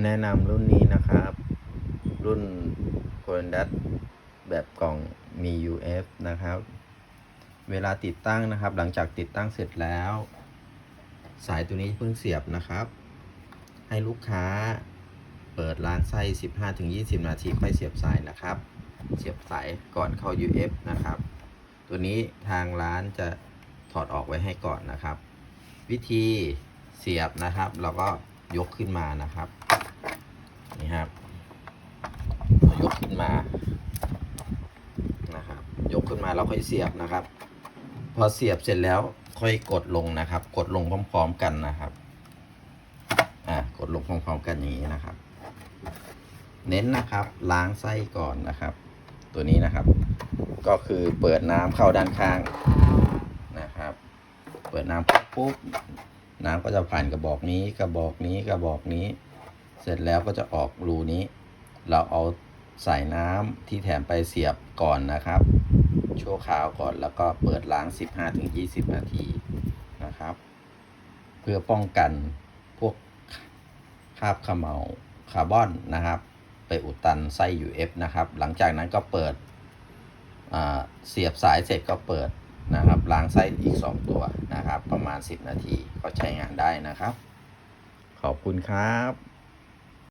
แนะนำรุ่นนี้นะครับ รุ่น c o r e n d a t แบบกล่องมี UF นะครับ เวลาติดตั้งนะครับ หลังจากติดตั้งเสร็จแล้ว สายตัวนี้เพิ่งเสียบนะครับ ให้ลูกค้าเปิดล้างไส้ 15-20 นาทีค่อยเสียบสายนะครับ เสียบสายก่อนเข้า UF นะครับ ตัวนี้ทางร้านจะถอดออกไว้ให้ก่อนนะครับ วิธีเสียบนะครับ เราก็ยกขึ้นมานะครับ นี่ครับเรายกขึ้ นมานะครับยกขึ้นมาเราค่อยเสียบนะครับ พอเสียบเสร็จแล้วค่อยกดลงนะครับ กดลงพร้อม ๆ กันนะครับอ่ากดลงพร้อมๆกันอย่างนี้นะครับ เน้นนะครับล้างไส้ก่อนนะครับ ตัวนี้นะครับ ก็คือเปิดน้ำเข้าด้านข้างนะครับ เปิดน้ำปุ๊บปุ๊บน้ำก็จะผ่านกระบอกนี้กระบอกนี้กระบอกนี้ เสร็จแล้วก็จะออกรูนี้ เราเอา สายน้ำที่แถมไปเสียบก่อนนะครับ ชั่วคราวก่อนแล้วก็เปิดล้าง 15-20 นาทีนะครับ เพื่อป้องกันพวกคราบขมเหลาคาร์บอนนะครับ ไปอุดตันไส้ UF นะครับ หลังจากนั้นก็เปิดเสียบสายเสร็จก็เปิดนะครับล้างไส้อีก 2 ตัวนะครับ ประมาณ 10 นาทีก็ใช้งานได้นะครับ ขอบคุณครับ